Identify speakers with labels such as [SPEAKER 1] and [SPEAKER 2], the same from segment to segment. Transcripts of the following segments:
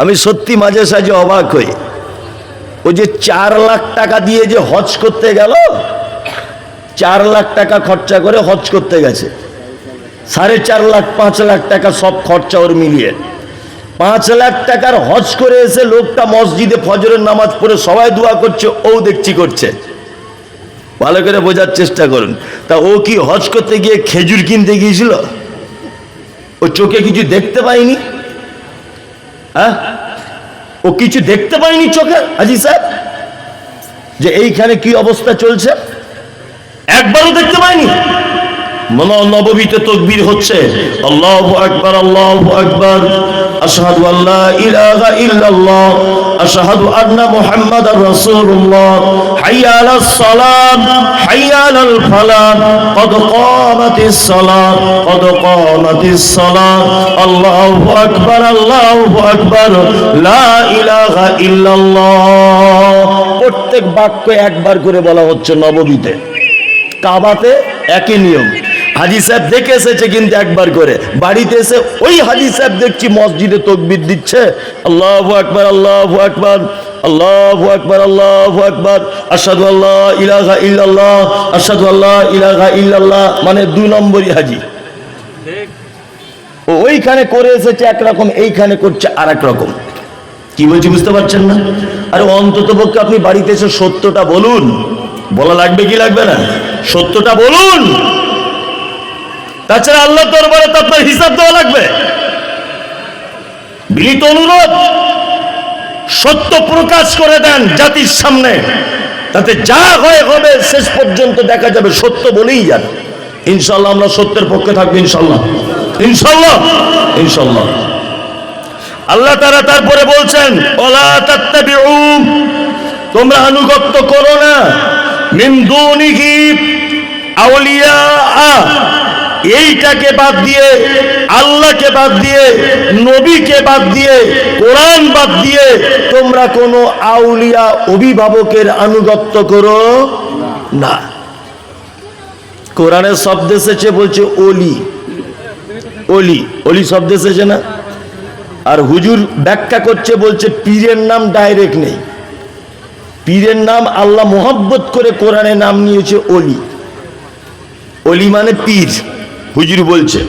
[SPEAKER 1] আমি সত্যি মাঝে সাঝে অবাক হই। ও যে চার লাখ টাকা দিয়ে যে হজ করতে গেল, চার লাখ টাকা খরচা করে হজ করতে গেছে। সাড়ে চার লাখ, পাঁচ লাখ টাকা সব খরচা ওর মিলিয়ে। পাঁচ লাখ টাকার হজ করে এসে লোকটা মসজিদে ফজরের নামাজ পড়ে সবাই দোয়া করছে, ও দেখছি করছে। ভালো করে বোঝার চেষ্টা করুন। তা ও কি হজ করতে গিয়ে খেজুর কিনতে গিয়েছিল? ও চোখে কিছু দেখতে পায়নি হ্যাঁ? ও কিছু দেখতে পায়নি চোখে, হাজি সাহেব? যে এইখানে কি অবস্থা চলছে? একবারও দেখতে পায়নি? নববীতে তকবীর হচ্ছে। আল্লাহ আকবার আল্লাহ আকবার। আশহাদু আল্লাহ ইলাহা ইল্লাল্লাহ। আশহাদু আন্না মুহাম্মাদার রাসূলুল্লাহ। হাইয়া আলাস সালাম, হাইয়া আলাল ফালাহ কদ কামাতিস সালাহ কদ কামাতিস সালাহ আল্লাহু আকবার আল্লাহু আকবার। লা ইলাহা ইল্লাল্লাহ। প্রত্যেক বাক্য একবার করে বলা হচ্ছে নববীতে। কাবাতে একই নিয়ম। হাজি সাহেব দেখে এসেছে কিন্তু একবার করে। বাড়িতে এসে ওই হাজি সাহেব দেখছি মসজিদে তকবির দিচ্ছে। আল্লাহ আকবার আল্লাহ আকবার আল্লাহ আকবার আল্লাহ আকবার। আসাদু আল্লাহ ইলাহা ইল্লাল্লাহ আসাদু আল্লাহ ইলাহা ইল্লাল্লাহ মানে দুই নম্বরই হাজি। ও ওইখানে করে এসেছে একরকম এইখানে করছে আর রকম। কি বলছি বুঝতে পারছেন না? আরে অন্তত পক্ষে আপনি বাড়িতে এসে সত্যটা বলুন। বলা লাগবে কি লাগবে না? সত্যটা বলুন। তাছাড়া আল্লাহ দরবারে তো আপনার হিসাব দেওয়া লাগবে। বিনীত অনুরোধ, সত্য প্রকাশ করে দেন জাতির সামনে। তাতে যা হয় হবে, শেষ পর্যন্ত দেখা যাবে, সত্য বলেই যান ইনশাল্লাহ আমরা সত্যের পক্ষে থাকব ইনশাল্লাহ ইনশাল্লাহ ইনশাল্লাহ আল্লাহ তারা তারপরে বলছেন তোমরা আনুগত্য করো না। এইটাকে বাদ দিয়ে, আল্লাহকে বাদ দিয়ে, নবীকে বাদ দিয়ে, কোরআন বাদ দিয়ে তোমরা কোনো আউলিয়া অভিভাবকের আনুগত্য করো না। কোরআনের শব্দ এসেছে বলছে অলি। অলি অলি শব্দ এসেছে না? আর হুজুর ব্যাখ্যা করছে, বলছে পীরের নাম ডাইরেক্ট নেই। পীরের নাম আল্লাহ মোহাব্বত করে কোরআনে নাম নিয়েছে অলি। অলি মানে পীর। হুজুর বলছে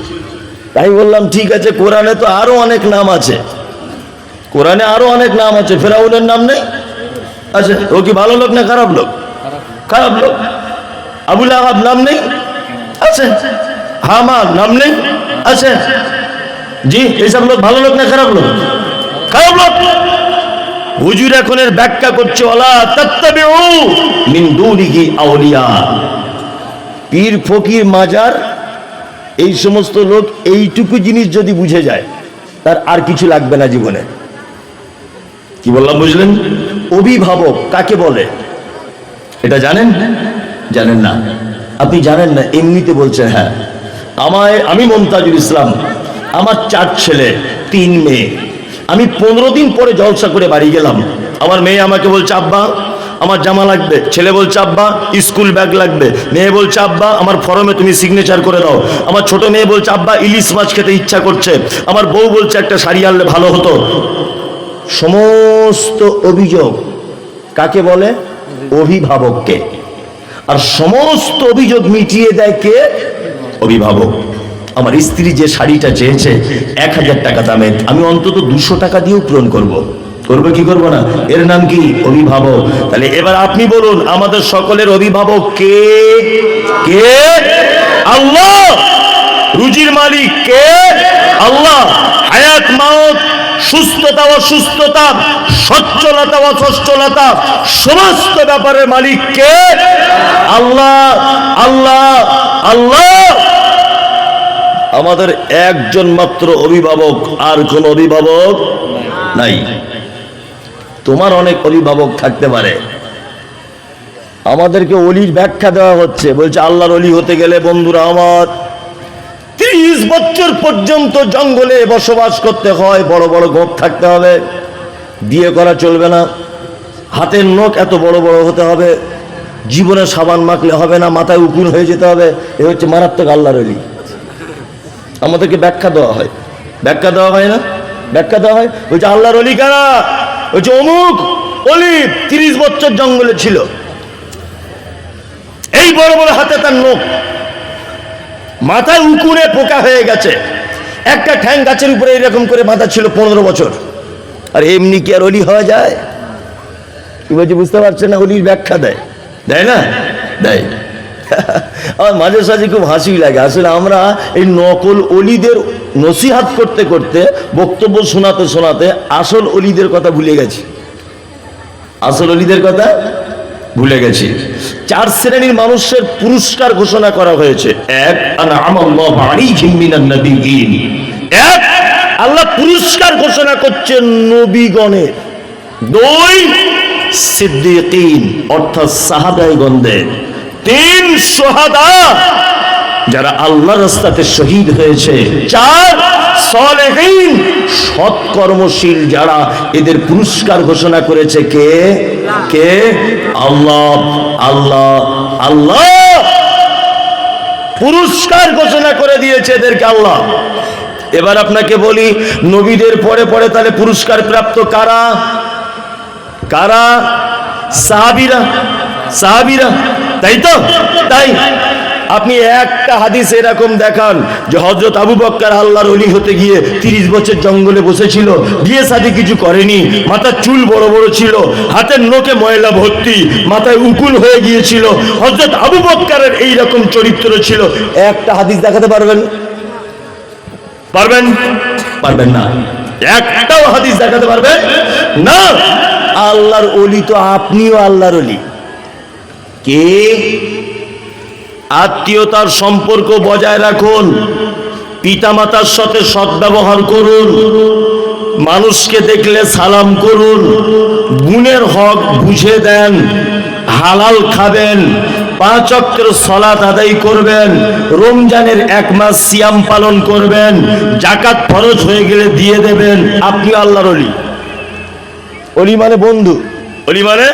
[SPEAKER 1] তাই বললাম, ঠিক আছে, কোরআনে তো আরও অনেক নাম আছে। কোরআনে আরও অনেক নাম আছে, ফেরাউনের নাম নেই? আচ্ছা ও কি ভালো লোক না খারাপ লোক? খারাপ লোক। আবুল আহাব নাম নেই? আছে। হামার নাম নেই? আছে। জি এইসব লোক ভালো লোক না খারাপ লোক? খারাপ লোক। হুজুর এখনের ব্যাখ্যা করছে ওলা তাত্তাবিউ মিন দুনিহি আউলিয়া। পীর ফকির মাজার এই সমস্ত লোক এইটুকু জিনিস যদি বুঝে যায়, তার আর কিছু লাগবে না জীবনে। কি বললাম, বুঝলেন? অভিভাবক কাকে বলে? এটা জানেন? জানেন না। আপনি জানেন না, এমনিতে বলছেন হ্যাঁ। আমায়, আমি মমতাজুল ইসলাম, আমার চার ছেলে, তিন মেয়ে। আমি পনেরো দিন পরে জলসা করে বাড়ি গেলাম। আমার মেয়ে আমাকে বলছে, আব্বা আমার জামা লাগবে। ছেলে বলছে, আব্বা, স্কুল ব্যাগ লাগবে। মেয়ে বলছে, আব্বা, আমার ফর্মে তুমি সিগনেচার করে দাও। আমার ছোট মেয়ে বলছে, আব্বা, ইলিশ মাছ খেতে ইচ্ছা করছে। আমার বউ বলছে, একটা শাড়ি আনলে ভালো হতো। সমস্ত অভিযোগ কাকে বলে? অভিভাবককে। আর সমস্ত অভিযোগ মিটিয়ে দেয় কে? অভিভাবক। আমার স্ত্রী যে শাড়িটা চেয়েছে, এক হাজার টাকা দামের আমি অন্তত দুশো টাকা দিয়েও পূরণ করব। করব কি করব না? এর নাম কি? অভিভাবক। তাহলে এবার আপনি বলুন, আমাদের সকলের অভিভাবক কে? কে? আল্লাহ! রুজির মালিক কে? আল্লাহ! হায়াত মাওত সুস্থতা, অসুস্থতা, সচ্ছলতা, অসচ্ছলতা, সমস্ত ব্যাপারের মালিক কে? আল্লাহ! আল্লাহ! আল্লাহ! আমাদের একজন মাত্র অভিভাবক, আর কোন অভিভাবক নাই। তোমার অনেক অভিভাবক থাকতে পারে। আমাদেরকে অলির ব্যাখ্যা দেওয়া হচ্ছে। বলছে, আল্লাহর অলি হতে গেলে বন্ধুরা আমার ত্রিশ বছর পর্যন্ত জঙ্গলে বসবাস করতে হয়, বড় বড় গোপ থাকতে হবে, বিয়ে করা চলবে না, হাতের নখ এত বড় বড় হতে হবে, জীবনে সাবান মাখলে হবে না, মাথায় উকুন হয়ে যেতে হবে, এ হচ্ছে মারাত্মক আল্লাহর অলি। আমাদেরকে ব্যাখ্যা দেওয়া হয়। ব্যাখ্যা দেওয়া হয় না? ব্যাখ্যা দেওয়া হয়? বলছে, আল্লাহর অলি কারা? বলছে অমুক অলি তিরিশ বছর জঙ্গলে ছিল। এই বড় বড় হাতে তার নখ। মাথায় উকুনে পোকা হয়ে গেছে। একটা ঠ্যাং গাছের উপরে এরকম করে মাথা ছিল পনেরো বছর। আর এমনি কি আর অলি হওয়া যায়? কি বলছি, বুঝতে পারছে না অলির ব্যাখ্যা দেয়। দেয় না? দেয়। আমার মাঝে সাঝে খুব হাসি লাগে। আসলে আমরা এই নকল অলিদের নসিহাত করতে করতে, বক্তব্য শোনাতে শোনাতে আসল অলিদের কথা ভুলে গেছি। আসল অলিদের কথা ভুলে গেছি। চার শ্রেণির মানুষের পুরস্কার ঘোষণা করা হয়েছে। এক এক, আল্লাহ পুরস্কার ঘোষণা করছেন নবীগণের। দুই, সিদ্দিকিন, অর্থাৎ সাহাবাইগণদের। তিন সোহাদা যারা আল্লাহ রাস্তাতে শহীদ হয়েছে। চার সলেহীন, সৎকর্মশীল যারা এদের পুরস্কার ঘোষণা করেছে কে? কে? আল্লাহ আল্লাহ আল্লাহ। পুরস্কার ঘোষণা করে দিয়েছে এদেরকে আল্লাহ। এবার আপনাকে বলি, নবীদের পরে পরে তাহলে পুরস্কার প্রাপ্ত কারা? কারা? সাহাবিরা সাহাবিরা। তাই তো? তাই? আপনি একটা হাদিস এরকম দেখান যে হজরত আবু বক্কর আল্লাহর অলি হতে গিয়ে তিরিশ বছর জঙ্গলে বসেছিল, বিয়ে সাথে কিছু করেনি, মাথার চুল বড় বড় ছিল, হাতের নোকে ময়লা ভর্তি, মাথায় উকুল হয়ে গিয়েছিল হজরত আবু বক্করের এইরকম চরিত্র ছিল। একটা হাদিস দেখাতে পারবেন? পারবেন? পারবেন না। একটাও হাদিস দেখাতে পারবেন? না। আল্লাহর অলি তো আপনিও আল্লাহর অলি কে? আত্মীয়তার সম্পর্ক বজায় রাখুন পিতামাতার সাথে সদ্ব্যবহার করুন মানুষকে দেখলে সালাম করুন গুণের হক বুঝে দেন হালাল খাবেন পাঁচ অক্টের সলাত আদায় করবেন রমজানের এক মাস সিয়াম পালন করবেন জাকাত ফরজ হয়ে গেলে দিয়ে দেবেন। আপনি আল্লাহর অলি। অলি মানে বন্ধু। অলি মানে?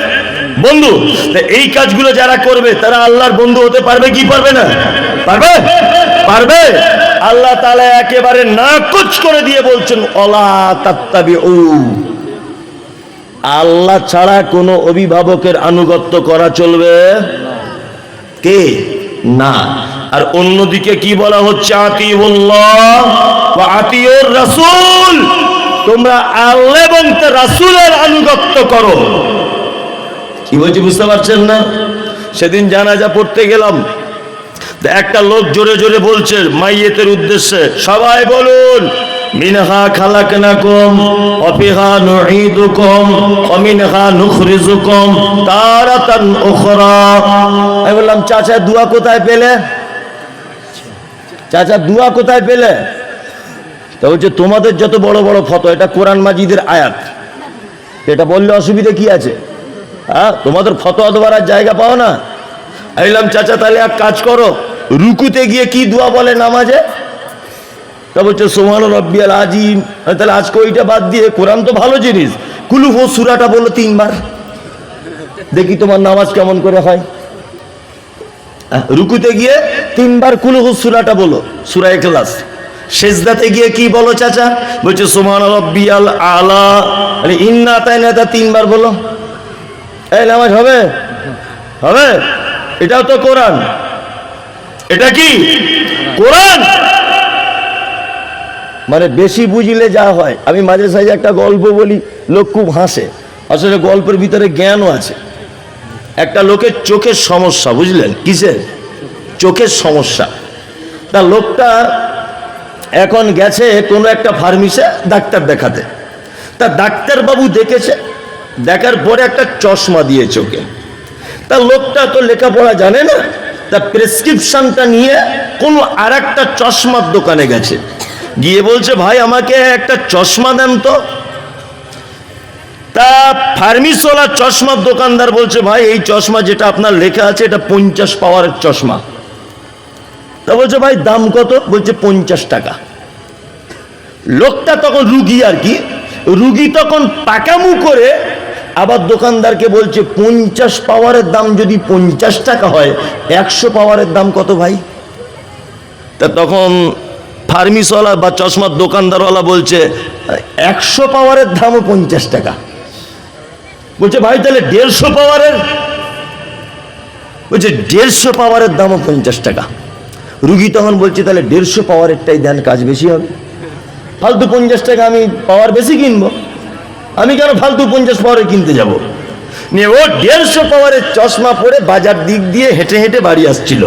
[SPEAKER 1] বন্ধু এই কাজগুলো যারা করবে, তারা আল্লাহর বন্ধু হতে পারবে কি পারবে না? পারবে? পারবে? আল্লাহ তাআলা একেবারে নাকচ করে দিয়ে বলছেন, অলা তাত্তাবি ও আল্লাহ ছাড়া কোনো অভিভাবকের আনুগত্য করা চলবে কে? না। আর অন্যদিকে কি বলা হচ্ছে? আতিউল্লাহ রাসূল। তোমরা আল্লাহ এবং রাসূলের আনুগত্য করো। কি বলছি বুঝতে পারছেন না? সেদিন জানাজা পড়তে গেলাম। একটা লোক জোরে জোরে বলছে, মাইয়েতের উদ্দেশ্যে। সবাই বলুন আমি বললাম কোথায় পেলে? চাচা, দুয়া কোথায় পেলে? তা বলছে, তোমাদের যত বড় বড় ফটো এটা কোরআন মাজিদের আয়াত। এটা বললে অসুবিধা কি আছে? হ্যাঁ তোমাদের ফতোয়া দেওয়ার আর জায়গা পাও না। আমি বললাম, চাচা, তাহলে এক কাজ করো, রুকুতে গিয়ে কি দোয়া বলে নামাজে? তা বলছে সোমান রব্বিয়াল আজিম। তাহলে আজকে ওইটা বাদ দিয়ে, কোরআন তো ভালো জিনিস। কুলুফ সুরাটা বলো তিনবার। দেখি তোমার নামাজ কেমন করে হয়। রুকুতে গিয়ে তিনবার কুলুহ সুরাটা বলো সুরা ক্লাস সেজদাতে গিয়ে কি বলো, চাচা? বলছে সোমান রব্বিয়াল আলা। ইন্না তাই না তিনবার বলো এই নামাজ হবে? হবে? এটাও তো কোরআন। এটা কি? কোরআন? মানে বেশি বুঝিলে যা হয়। আমি মাঝে সাঝে একটা গল্প বলি, লোক খুব হাসে। আসলে গল্পের ভিতরে জ্ঞানও আছে। একটা লোকের চোখের সমস্যা, বুঝলেন? কিসের? চোখের সমস্যা। তা লোকটা এখন গেছে কোনো একটা ফার্মেসে ডাক্তার দেখাতে। তা ডাক্তারবাবু দেখেছে দেখার পরে একটা চশমা দিয়ে চোখে তা লোকটা তো লেখাপড়া জানে না, তা প্রেসক্রিপশনটা নিয়ে কোনো আর একটা চশমার দোকানে গেছে। গিয়ে বলছে, ভাই, আমাকে একটা চশমা দেন তো। তা ফার্মিসওয়ালা চশমার দোকানদার বলছে, ভাই, এই চশমা যেটা আপনার লেখা আছে, এটা পঞ্চাশ পাওয়ারের চশমা। তা বলছে, ভাই, দাম কত? বলছে, পঞ্চাশ টাকা। লোকটা তখন রুগী আর কি, রুগী তখন পাকামু করে আবার দোকানদারকে বলছে, পঞ্চাশ পাওয়ারের দাম যদি পঞ্চাশ টাকা হয়, একশো পাওয়ারের দাম কত ভাই? তা তখন ফার্মিসওয়ালা বা চশমার দোকানদারওয়ালা বলছে, একশো পাওয়ারের দামও পঞ্চাশ টাকা। বলছে, ভাই, তাহলে দেড়শো পাওয়ারের বলছে, দেড়শো পাওয়ারের দামও পঞ্চাশ টাকা। রুগী তখন বলছে, তাহলে দেড়শো পাওয়ারেরটাই দেন, কাজ বেশি হবে। ফালতু পঞ্চাশ টাকা আমি পাওয়ার বেশি কিনবো। আমি কেন ফালতু পঞ্চাশ পাওয়ারে কিনতে যাব? নিয়ে ও দেড়শো পাওয়ারের চশমা পরে বাজার দিক দিয়ে হেঁটে হেঁটে বাড়ি আসছিল।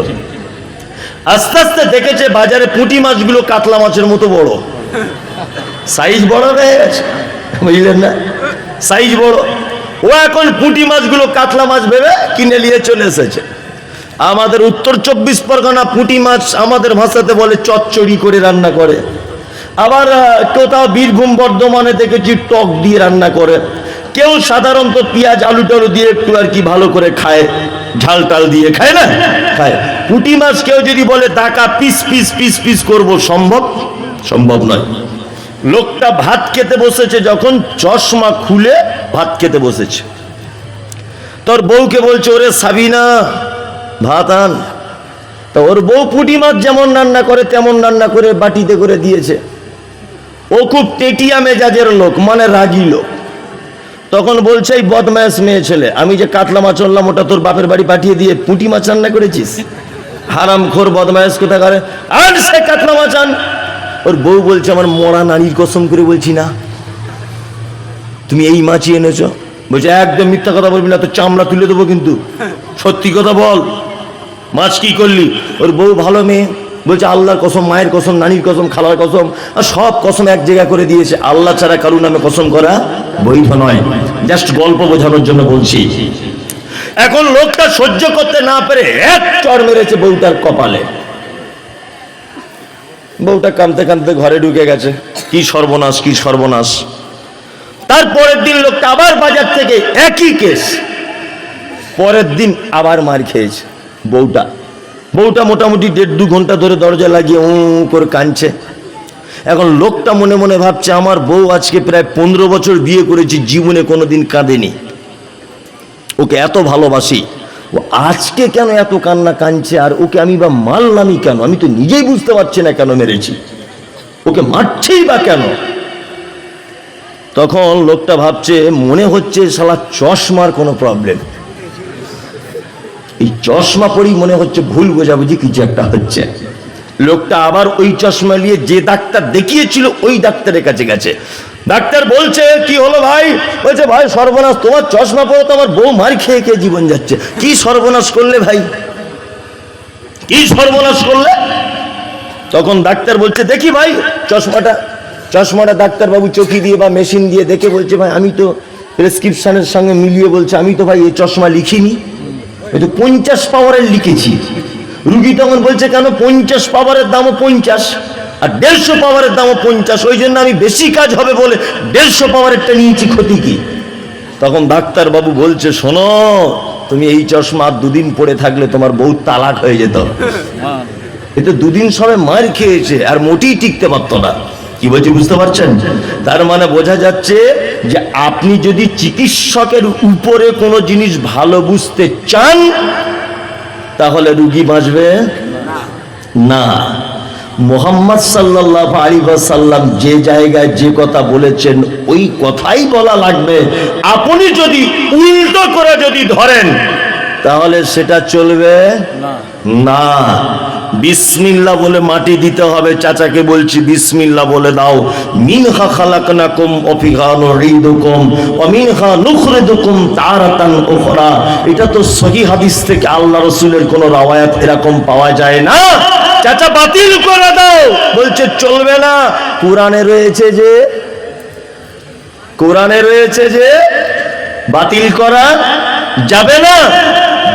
[SPEAKER 1] আস্তে আস্তে দেখেছে বাজারে পুঁটি মাছগুলো কাতলা মাছের মতো বড়। সাইজ বড় হয়ে গেছে? বুঝলেন না? সাইজ বড়। ও এখন পুঁটি মাছগুলো কাতলা মাছ ভেবে কিনে নিয়ে চলে এসেছে। আমাদের উত্তর চব্বিশ পরগনা পুঁটি মাছ আমাদের ভাষাতে বলে চচ্চড়ি করে রান্না করে। আবার কোথাও বীরভূম বর্ধমানে দেখেছি টক দিয়ে রান্না করে। কেউ সাধারণত পেঁয়াজ আলু টালু দিয়ে একটু আর কি ভালো করে খায়। ঝাল টাল দিয়ে খায় না? খায়। পুঁটি মাছ কেউ যদি বলে, দাকা, পিস পিস পিস পিস করব, সম্ভব? সম্ভব নয়। লোকটা ভাত খেতে বসেছে, যখন চশমা খুলে ভাত খেতে বসেছে। তোর বউকে বলছে, ওরে সাবিনা, ভাত আন। তা ওর বউ পুঁটি মাছ যেমন রান্না করে, তেমন রান্না করে বাটিতে করে দিয়েছে। ও খুব টেটিয়া মেজাজের লোক মানে রাগি লোক। তখন বলছে, এই বদমাস মেয়ে ছেলে, আমি যে কাতলা মাছ আনলাম, ওটা তোর বাপের বাড়ি পাঠিয়ে দিয়ে পুঁটি মাছ রান্না করেছিস? হারাম খোর বদমাস কোথা করে আর সে কাতলা মাছ আন। ওর বউ বলছে, আমার মরা নানির কসম করে বলছি না। তুমি এই মাছই এনেছো? বলছে, একদম মিথ্যা কথা বলবি না তো চামড়া তুলে দেবো কিন্তু। সত্যি কথা বল, মাছ কি করলি? ওর বউ, ভালো মেয়ে। বলছে, আল্লাহর কসম, মায়ের কসম, নানির কসম, খালার কসম, আর সব কসম এক জায়গা করে দিয়েছে। আল্লাহ ছাড়া কারু নামে কসম করা বৈধ নয়। জাস্ট গল্প বোঝানোর জন্য বলছি। এখন লোকটা সহ্য করতে না পেরে এক চড় মেরেছে বউটার কপালে। বউটা কাঁদতে কাঁদতে ঘরে ঢুকে গেছে। কি সর্বনাশ কি সর্বনাশ। তারপরের দিন লোকটা আবার বাজার থেকে একই কেস। পরের দিন আবার মার খেয়েছে বউটা। বউটা মোটামুটি দেড় দু ঘণ্টা ধরে দরজা লাগিয়ে উ করে কাঁদছে। এখন লোকটা মনে মনে ভাবছে, আমার বউ আজকে প্রায় পনেরো বছর বিয়ে করেছি, জীবনে কোনোদিন কাঁদেনি। ওকে এত ভালোবাসি। ও আজকে কেন এত কান্না কাঁদছে? আর ওকে আমি বা মারলামই কেন? আমি তো নিজেই বুঝতে পারছি না কেন মেরেছি। ওকে মারছেই বা কেন? তখন লোকটা ভাবছে, মনে হচ্ছে শালা চশমার কোনো প্রবলেম। এই চশমা পরেই মনে হচ্ছে ভুল বোঝাবুঝি কিছু একটা হচ্ছে। লোকটা আবার ওই চশমা নিয়ে যে ডাক্তার দেখিয়েছিল, ওই ডাক্তারের কাছে গেছে। ডাক্তার বলছে, কি হলো ভাই? বলছে, ভাই, সর্বনাশ, তোমার চশমা পরে তো আমার বউ মার খেয়ে খেয়ে জীবন যাচ্ছে। কি সর্বনাশ করলে ভাই? কি সর্বনাশ করলে? তখন ডাক্তার বলছে, দেখি ভাই, চশমাটা চশমাটা ডাক্তারবাবু চোখি দিয়ে বা মেশিন দিয়ে দেখে বলছে, ভাই, আমি তো প্রেসক্রিপশনের সঙ্গে মিলিয়ে বলছে, আমি তো ভাই এই চশমা লিখিনি। তো পঞ্চাশ পাওয়ারের লিখেছি। রুগী তখন বলছে কেন পঞ্চাশ পাওয়ারের দামও পঞ্চাশ আর দেড়শো পাওয়ারের দামও পঞ্চাশ? ওই জন্য আমি বেশি কাজ হবে বলে দেড়শো পাওয়ারেরটা নিয়েছি ক্ষতি কি? তখন ডাক্তারবাবু বলছে শোনো তুমি এই চশমা আর দুদিন পরে থাকলে তোমার বউ তালাক হয়ে যেত। এ তো দুদিন সবে মার খেয়েছে আর মোটেই টিকতে পারতো না। কি বলছি বুঝতে পারছেন? তার মানে বোঝা যাচ্ছে যে আপনি যদি চিকিৎসকের উপরে কোনো জিনিস ভালো বুঝতে চান, তাহলে রুগী বাঁচবে? না। মোহাম্মদ সাল্লাহ আলী সাল্লাম যে জায়গায় যে কথা বলেছেন, ওই কথাই বলা লাগবে। আপনি যদি উল্টো করে যদি ধরেন, তাহলে সেটা চলবে? না। বিসমিল্লা বলে মাটি দিতে হবে, চাচাকে বলছি বিসমিল্লা বলে দাও। মিনহা খালাকনাকুম অফিহা নুঈদুকুম ওয়া মিনহা তারাতান উখরা। এটা তো সহি হাদিস থেকে আল্লাহ রাসূলের কোন রাওয়ায়াত এরকম পাওয়া যায় না। চাচা, বাতিল করে দাও। বলছে, চলবে না। কোরআনে রয়েছে যে, কোরআনে রয়েছে যে, বাতিল করা যাবে না।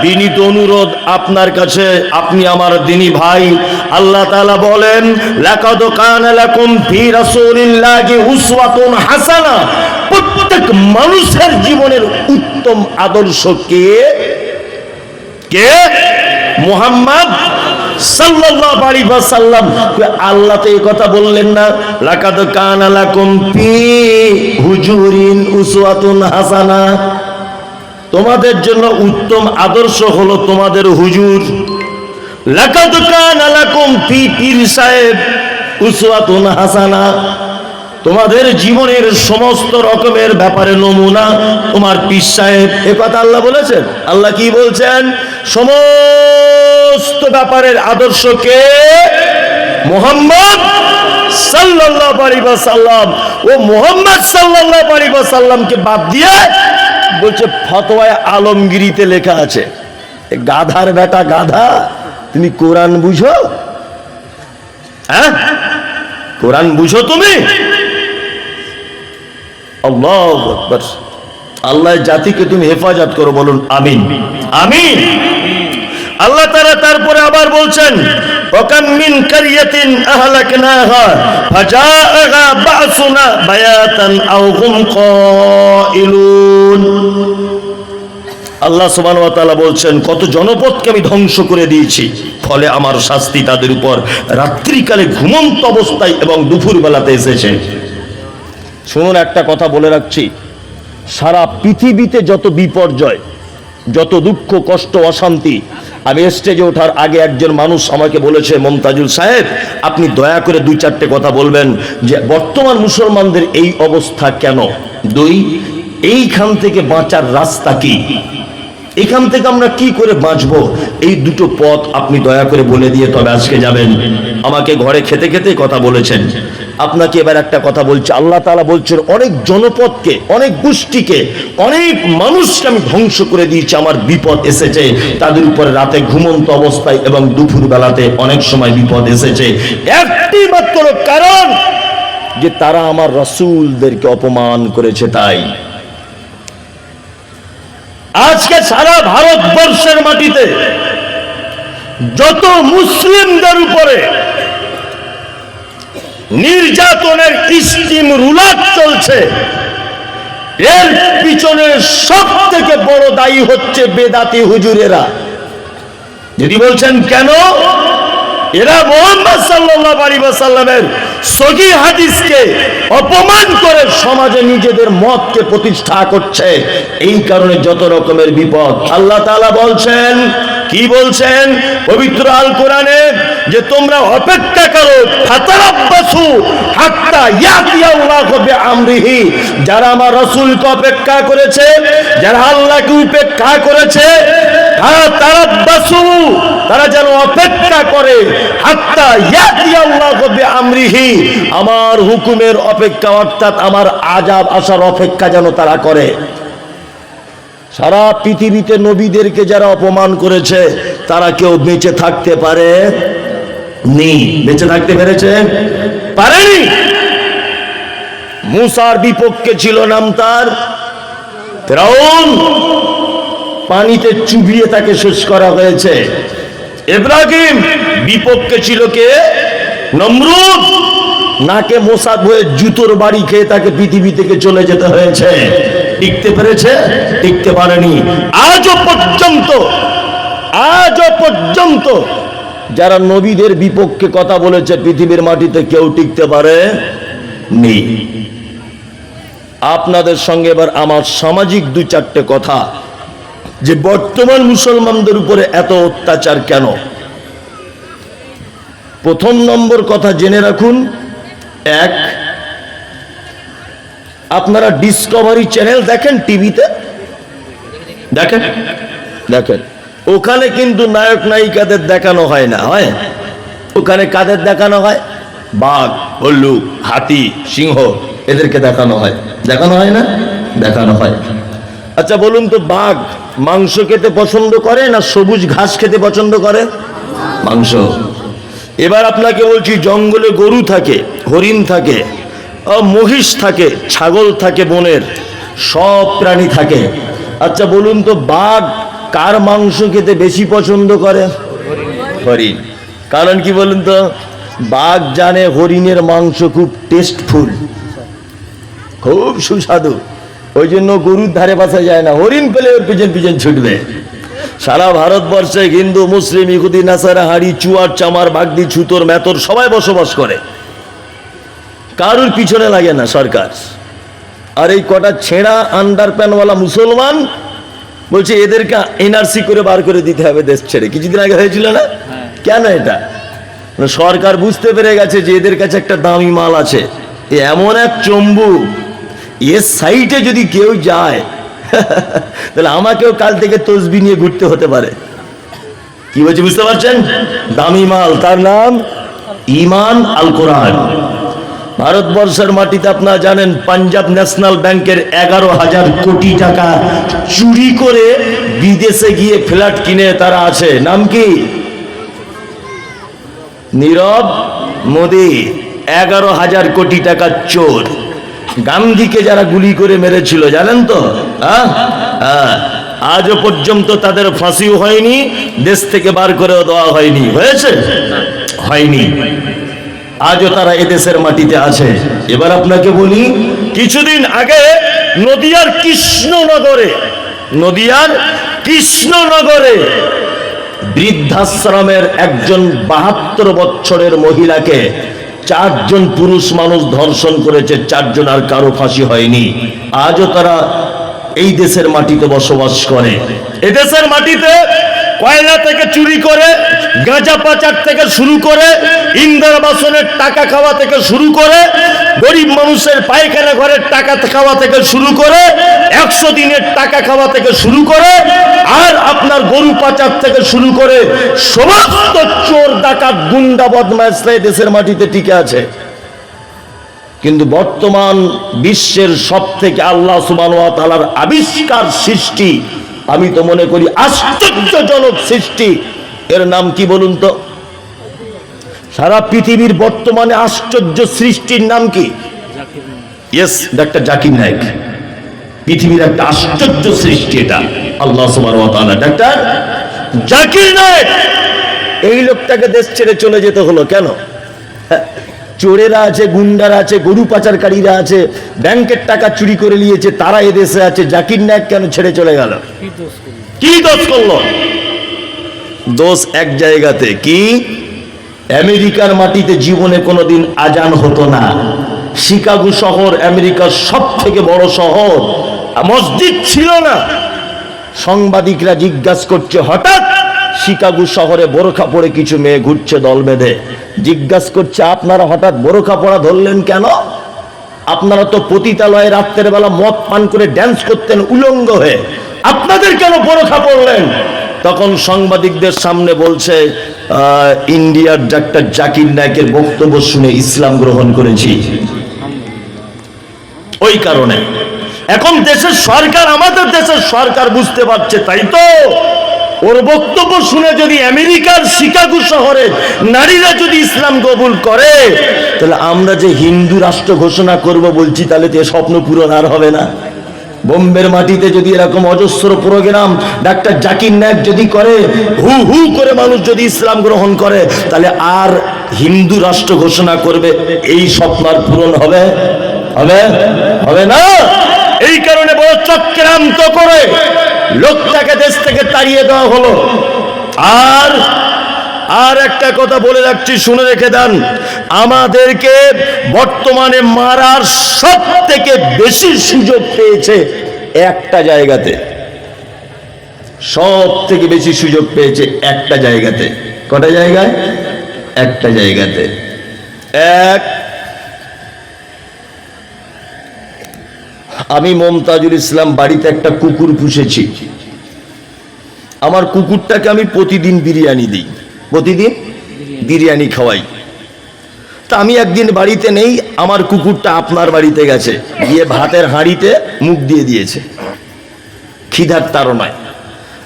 [SPEAKER 1] বিনীত অনুরোধ আপনার কাছে, আপনি আমার দিনী ভাই। আল্লাহ তাআলা বলেন, লাকাদ কানা লাকুম ফি উসওয়াতুন হাসানা। প্রত্যেক মানুষের জীবনের উত্তম আদর্শ কে? কে? মুহাম্মদ সাল্লাল্লাহু আলাইহি ওয়াসাল্লাম। আল্লাহ তো এই কথা বললেন না। লাকাদ কানা লাকুম ফি হুজুরিন উসওয়াতুন হাসানা। তোমাদের জন্য উত্তম আদর্শ হলো তোমাদের হুজুর। সাহেব হাসানা। তোমাদের জীবনের সমস্ত রকমের ব্যাপারে নমুনা তোমার পীর সাহেব। এ কথা আল্লাহ বলেছেন? আল্লাহ কি বলছেন? সমস্ত ব্যাপারের আদর্শকে মোহাম্মদ সাল্লাল্লাহু আলাইহি ওয়াসাল্লাম ও মোহাম্মদ সাল্লাল্লাহু আলাইহি ওয়াসাল্লামকে বাদ দিয়ে বলছে, ফতোয়ায় আলমগিরিতে লেখা আছে। গাধার বেটা গাধা, তুমি কোরআন বুঝো? হ্যাঁ? কোরআন বুঝো তুমি? আল্লাহ আল্লাহ জাতিকে তুমি হেফাজত করো, বলুন, আমিন। আমিন। আল্লাহ তারা তারপরে আবার বলছেন আল্লাহ সুবহান বলছেন, কত জনপদকে আমি ধ্বংস করে দিয়েছি, ফলে আমার শাস্তি তাদের উপর রাত্রিকালে ঘুমন্ত অবস্থায় এবং দুপুর বেলাতে এসেছে। শুনুন, একটা কথা বলে রাখছি, সারা পৃথিবীতে যত বিপর্যয় যত দুঃখ, কষ্ট, অশান্তি, আমি স্টেজে ওঠার আগে একজন মানুষ আমাকে বলেছে, মমতাজুল সাহেব, আপনি দয়া করে দুই, চারটে কথা বলবেন যে বর্তমান মুসলমানদের এই অবস্থা কেন? দুই, এইখান থেকে বাঁচার রাস্তা কি? এখান থেকে আমরা কি করে বাঁচবো? এই দুটো পথ আপনি দয়া করে বলে দিয়ে তবে আজকে যাবেন। আমাকে ঘরে খেতে খেতে কথা বলেছেন। আপনাকে এবার একটা কথা বলছি। আল্লাহ তাআলা বলছেন, অনেক জনপদকে, অনেক গোষ্ঠীকে, অনেক মানুষকে আমি ধ্বংস করে দিয়েছি, আমার বিপদ এসেছে। তাদের উপরে রাতে ঘুমন্ত অবস্থায় এবং দুপুর বেলাতে অনেক সময় বিপদ এসেছে। একটি মাত্র কারণ, যে তারা আমার রসুলদেরকে অপমান করেছে তাই। আজকে সারা ভারতবর্ষের মাটিতে যত মুসলিমদের উপরে নির্যাতনের স্টিম রুলার চলছে। এর পিছনে সব থেকে বড় দায়ী হচ্ছে বেদাতি হুজুরেরা। যদি বলছেন, কেন? এরা মোহাম্মদ সাল্লাল্লাহু আলাইহি ওয়াসাল্লামের সহি হাদিসকে অপমান করে সমাজে নিজেদের মতকে প্রতিষ্ঠা করছে। এই কারণে যত রকমের বিপদ। আল্লাহ তাআলা বলছেন, কি বলছেন? পবিত্র আল কোরআনে যে তোমরা অপেক্ষা করো যারা আমার রাসূলকে অপেক্ষা করেছে, যারা আল্লাহকে উপেক্ষা করেছে তারা তারাব্বাসু তারা যেন অপেক্ষা করে, হাত্তা ইয়াতিয়াল্লাহু আমার হুকুমের অপেক্ষা অর্থাৎ আমার আজাব আসার অপেক্ষা যেন তারা করে। সারা পৃথিবীতে নবীদেরকে যারা অপমান করেছে, তারা কেউ বেঁচে থাকতে পারে? নেই বেঁচে থাকতে পেরেছে? পারেনি। মুসার বিপক্ষে ছিল নাম তার পানিতে চুবিয়ে তাকে শেষ করা হয়েছে। ইব্রাহিম বিপক্ষে ছিল কে? নমরুদ। নাকে মোসাদ হয়ে জুতোর বাড়ি খেয়ে তাকে পৃথিবী থেকে চলে যেতে হয়েছে। টিকতে পেরেছে? টিকতে পারেনি। আজও পর্যন্ত আজও পর্যন্ত যারা নবীদের বিপক্ষে কথা বলেছে, পৃথিবীর মাটিতে কেউ টিকতে পারে নেই। আপনাদের সঙ্গে এবার আমার সামাজিক দু চারটে কথা। যে বর্তমান মুসলমানদের উপরে এত অত্যাচার কেন? প্রথম নম্বর কথা জেনে রাখুন। এক, আপনারা ডিসকভারি চ্যানেল দেখেন টিভিতে? দেখেন? দেখেন। ওখানে কিন্তু নায়ক নায়িকাদের দেখানো হয় না, হয়? ওখানে কাদের দেখানো হয়? বাঘ, হল্লুক, হাতি, সিংহ এদেরকে দেখানো হয়। দেখানো হয় না? দেখানো হয়। আচ্ছা বলুন তো, বাঘ মাংস খেতে পছন্দ করে না সবুজ ঘাস খেতে পছন্দ করে? মাংস। এবার আপনাকে বলছি, জঙ্গলে গরু থাকে, হরিণ থাকে মহিষ থাকে, ছাগল থাকে, বনের সব প্রাণী থাকে। আচ্ছা বলুন তো, বাঘ কার মাংস খেতে বেশি পছন্দ করে? হরিণ। কারণ কি বলুন তো? বাঘ জানে হরিণের মাংস খুব টেস্টফুল খুব সুস্বাদু। ওই জন্য গরুর ধারে পাশে যায় না। হরিণ পেলে ওর পিছন পিছন ছুটবে। সারা ভারতবর্ষে হিন্দু, মুসলিম, ইহুদি, নাসারা, হাড়ি, চুয়ার, চামার, বাগদি, ছুতোর মেতর সবাই বসবাস করে। কারুর পিছনে লাগে না সরকার। আর এই কটা ছেঁড়া আন্ডার প্যানওয়ালা মুসলমান বলছে এদেরকে এনআরসি করে বার করে দিতে হবে দেশ ছেড়ে। কিছুদিন আগে হয়েছিল না? কেন এটা? মানে সরকার বুঝতে পেরে গেছে যে এদের কাছে একটা দামি মাল আছে। এমন এক চম্বু। এর সাইটে যদি কেউ যায় তাহলে আমাকেও কাল থেকে তসবি নিয়ে ঘুরতে হতে পারে। কি বলছি বুঝতে পারছেন? দামি মাল। তার নাম ইমান আল কোরআন ভারতবর্ষের মাটিতে আপনারা জানেন পাঞ্জাব ন্যাশনাল ব্যাংকের এগারো হাজার কোটি টাকা চুরি করে বিদেশে গিয়ে ফ্ল্যাট কিনে তারা আছে। নাম কি? নীরব মোদি, এগারো হাজার কোটি টাকার চোর। গান্ধীকে যারা গুলি করে মেরেছিল, জানেন তো? হ্যাঁ? হ্যাঁ। আজও পর্যন্ত তাদের ফাঁসিও হয়নি, দেশ থেকে বার করেও দেওয়া হয়নি। হয়েছে? হয়নি। আজও তারা এদেশের মাটিতে আছে। এবার আপনাকে বলি, কিছুদিন আগে নদিয়ার কৃষ্ণনগরে নদিয়ার কৃষ্ণনগরে বৃদ্ধাশ্রমের একজন বাহাত্তর বছরের মহিলাকে চারজন পুরুষ মানুষ ধর্ষণ করেছে, চারজন আর কারও ফাঁসি হয়নি। আজও তারা এই দেশের মাটিতে বসবাস করে। এদেশের মাটিতে কয়লা থেকে চুরি করে, গাঁজা পাচার থেকে শুরু করে, ইন্দিরা বাসনের টাকা খাওয়া থেকে শুরু করে, গরিব মানুষের পায়খানা ঘরের টাকা খাওয়া থেকে শুরু করে, একশো দিনের টাকা খাওয়া থেকে শুরু করে, আর আপনার গরু পাচার থেকে শুরু করে সমস্ত চোর ডাকাত গুন্ডা বদমাইশরা দেশের মাটিতে টিকে আছে। কিন্তু বর্তমান বিশ্বের সব থেকে আল্লাহ সুবান আবিষ্কার সৃষ্টি আমি তো মনে করি আশ্চর্যজনক সৃষ্টি। এর নাম কি বলুন তো? সারা পৃথিবীর বর্তমানে আশ্চর্য সৃষ্টির নাম কি? Yes doctor Zakir Naik. পৃথিবীর একটা আশ্চর্য সৃষ্টি এটা। আল্লাহ ডাক্তার জাকির নায়ক। এই লোকটাকে দেশ ছেড়ে চলে যেতে হলো কেন? চোরেরা আছে গুন্ডারা আছে গরু পাচারকারীরা আছে ব্যাংকের টাকা চুরি করে নিয়েছে তারা এদেশে আছে জাকির নায়ক কেন ছেড়ে চলে গেল? কি দোষ করল? দোষ এক জায়গাতে কি? আমেরিকার মাটিতে জীবনে কোনোদিন আজান হতো না। শিকাগো শহর আমেরিকার সব থেকে বড় শহর। মসজিদ ছিল না। সাংবাদিকরা জিজ্ঞাসা করছে হঠাৎ শিকাগো শহরে বোরখা পরে কিছু মেয়ে ঘুরছে দল বেঁধে। জিজ্ঞাসা করছে, আপনারা হঠাৎ বোরখা পরা ধরলেন কেন? আপনারা তো পতিতালয়ে রাত্রের বেলা মদ পান করে ড্যান্স করতেন উলঙ্গ হয়ে। আপনাদের কেন বোরখা পড়লেন তখন সাংবাদিকদের সামনে বলছে ইন্ডিয়ার ডাক্তার জাকির নায়কের বক্তব্য শুনে ইসলাম গ্রহণ করেছি। ওই কারণে। এখন দেশের সরকার আমাদের দেশের সরকার বুঝতে পারছে, তাই তো? ওর বক্তব্য শুনে যদি আমেরিকার শিকাগো শহরে নারীরা যদি ইসলাম কবুল করে, তাহলে আমরা যে হিন্দু রাষ্ট্র ঘোষণা করব বলছি, তাহলে তো স্বপ্ন পূরণ আর হবে না। বোম্বের মাটিতে যদি এরকম অজস্র প্রোগ্রাম ডাক্তার জাকির নায়ক যদি করে, হু হু করে মানুষ যদি ইসলাম গ্রহণ করে, তাহলে আর হিন্দু রাষ্ট্র ঘোষণা করবে, এই স্বপ্ন আর পূরণ হবে? হবে? হবে না? এই কারণে বড় চক্রান্ত করে লোকটাকে দেশ থেকে তাড়িয়ে দেওয়া হলো। আর আর একটা কথা বলে রাখছি, শুনে রেখে দেন। আমাদেরকে বর্তমানে মারার সব থেকে বেশি সুযোগ পেয়েছে একটা জায়গাতে। সব থেকে বেশি সুযোগ পেয়েছে একটা জায়গাতে। কটা জায়গায়? একটা জায়গাতে। এক আমি মমতাজুল ইসলাম বাড়িতে একটা কুকুর পুষেছি। আমার কুকুরটাকে আমি প্রতিদিন বিরিয়ানি দিই। প্রতিদিন বিরিয়ানি খাওয়াই। তা আমি একদিন বাড়িতে নেই, আমার কুকুরটা আপনার বাড়িতে গেছে। গিয়ে ভাতের হাঁড়িতে মুখ দিয়ে দিয়েছে। খিদার তাড়নায়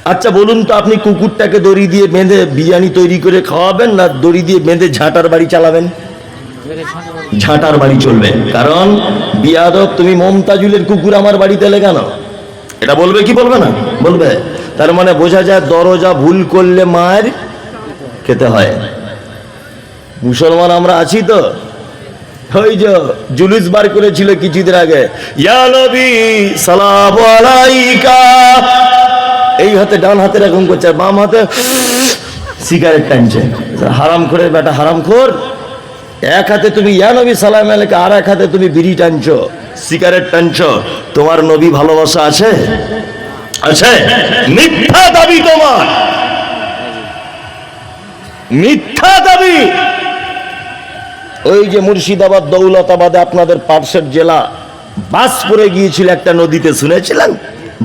[SPEAKER 1] আচ্ছা বলুন তো, আপনি কুকুরটাকে দড়ি দিয়ে বেঁধে বিরিয়ানি তৈরি করে খাওয়াবেন না দড়ি দিয়ে বেঁধে ঝাঁটার বাড়ি চালাবেন? ঝাঁটার বাড়ি চলবে। কারণ বিয়াদব, তুমি মমতাজুলের কুকুর আমার বাড়িতে এলে কেন? এটা বলবে কি বলবে না? বলবে। তার মানে বোঝা যায় দরজা ভুল করলে মায়ের খেতে হয়। মুসলমান আমরা আছি তো? ওই যে জুলুস বার করেছিল কিছুদিন আগে। এই হাতে ডান হাতে এরকম করছে বাম হাতে সিগারেট টানছে। হারাম করে বেটা হারাম খোর এক হাতে তুমি ইয়া নবী সালাম আলাইকা, আর এক হাতে তুমি বিড়ি টানছো, সিগারেট টানছো। তোমার নবী ভালোবাসা আছে? আছে? মিথ্যা দাবি তোমার। মিথ্যা দাবি। ওই যে মুর্শিদাবাদ দৌলতাবাদে আপনাদের পার্শ্বের জেলা, বাস পড়ে গিয়েছিল একটা নদীতে, শুনেছিলেন?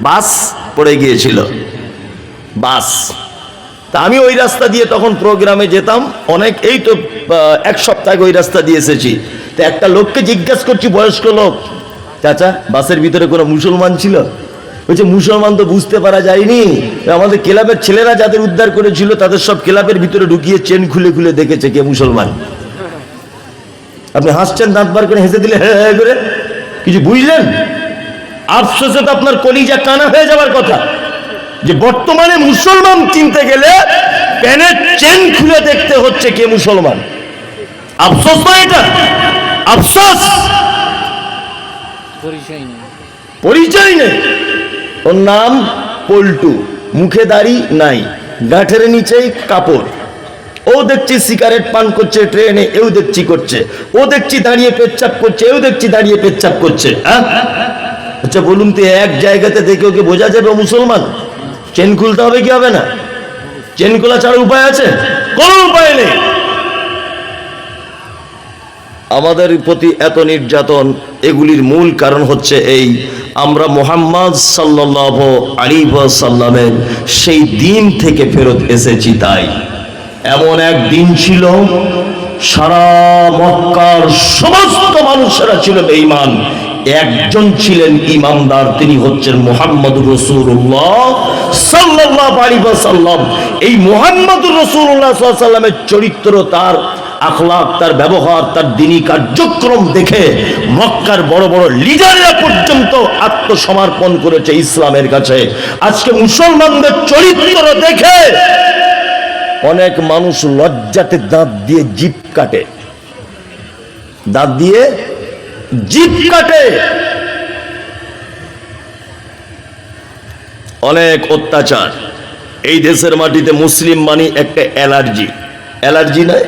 [SPEAKER 1] বাস পড়ে গিয়েছিল। বাস। তা আমি ওই রাস্তা দিয়ে তখন প্রোগ্রামে যেতাম। অনেক, এই তো এক সপ্তাহ ওই রাস্তা দিয়ে এসেছি। তো একটা লোককে জিজ্ঞাসা করছি, বয়স্ক লোক। চাচা, বাসের ভিতরে কোনো মুসলমান ছিল? বলছে, মুসলমান তো বুঝতে পারা যায়নি। আমাদের ক্লাবের ছেলেরা যাদের উদ্ধার করেছিল, তাদের সব ক্লাবের ভিতরে ঢুকিয়ে চেন খুলে খুলে দেখেছে কে মুসলমান। আপনি হাসছেন, দাঁত বার করে হেসে দিলে হ্যাঁ হ্যাঁ করে। কিছু বুঝলেন? আফসোসে তো আপনার কলিজা কানা হয়ে যাওয়ার কথা। যে বর্তমানে মুসলমান চিনতে গেলে প্যানের চেন খুলে দেখতে হচ্ছে কে মুসলমান। আফসোস না এটা? আফসোস!
[SPEAKER 2] পরিচয় নেই।
[SPEAKER 1] ওর নাম পল্টু মুখে দাড়ি নাই গাঁঠের নিচেই কাপড়। ও দেখছি সিগারেট পান করছে ট্রেনে এও দেখছি করছে। ও দেখছি দাঁড়িয়ে পেচ্ছাপ করছে এও দেখছি দাঁড়িয়ে পেচ্ছাপ করছে হ্যাঁ? আচ্ছা বলুন তো এক জায়গাতে দেখে ওকে বোঝা যাবে মুসলমান? চেন খুলতে হবে কি হবে না? চেন খোলা ছাড়া উপায় আছে? কোনো উপায় নেই। আমাদের প্রতি এত নির্যাতন, এগুলির মূল কারণ হচ্ছে এই, আমরা মোহাম্মদ সাল্লাহ আলী সাল্লামের সেই দিন থেকে ফেরত এসেছি তাই। এমন এক দিন ছিল, সারা মক্কার সমস্ত মানুষেরা ছিল বেঈমান। একজন ছিলেন ইমানদার, তিনি হচ্ছেন মোহাম্মদ রসুল্লাহ সাল্লাহ সাল্লাম এই মোহাম্মদ রসুল্লাহ সাল্লামের চরিত্র, তার আখলাক, তার ব্যবহার, তার দিনী কার্যক্রম দেখে মক্কার বড় বড় লিডাররা পর্যন্ত আত্মসমর্পণ করেছে ইসলামের কাছে। আজকে মুসলমানদের চরিত্র দেখে অনেক মানুষ লজ্জাতে দাঁত দিয়ে জিপ কাটে। দাঁত দিয়ে জিপ কাটে। অনেক অত্যাচার। এই দেশের মাটিতে মুসলিম মানি একটা অ্যালার্জি। অ্যালার্জি নয়,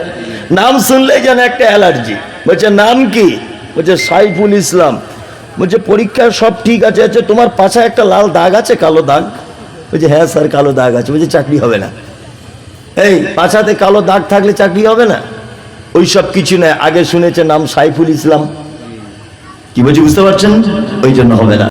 [SPEAKER 1] নাম শুনলেই যেন একটা অ্যালার্জি। বলছে, নাম কি? বলছে, সাইফুল ইসলাম। বলছে পরীক্ষার সব ঠিক আছে আছে, তোমার পাশে একটা লাল দাগ আছে, কালো দাগ? বলছে হ্যাঁ স্যার, কালো দাগ আছে। বলছে, চাকরি হবে না। এই পাছাতে কালো দাগ থাকলে চাকরি হবে না? ওই সব কিছু নয়। আগে শুনেছে নাম সাইফুল ইসলাম। কি বলছি বুঝতে পারছেন? ওই জন্য হবে না।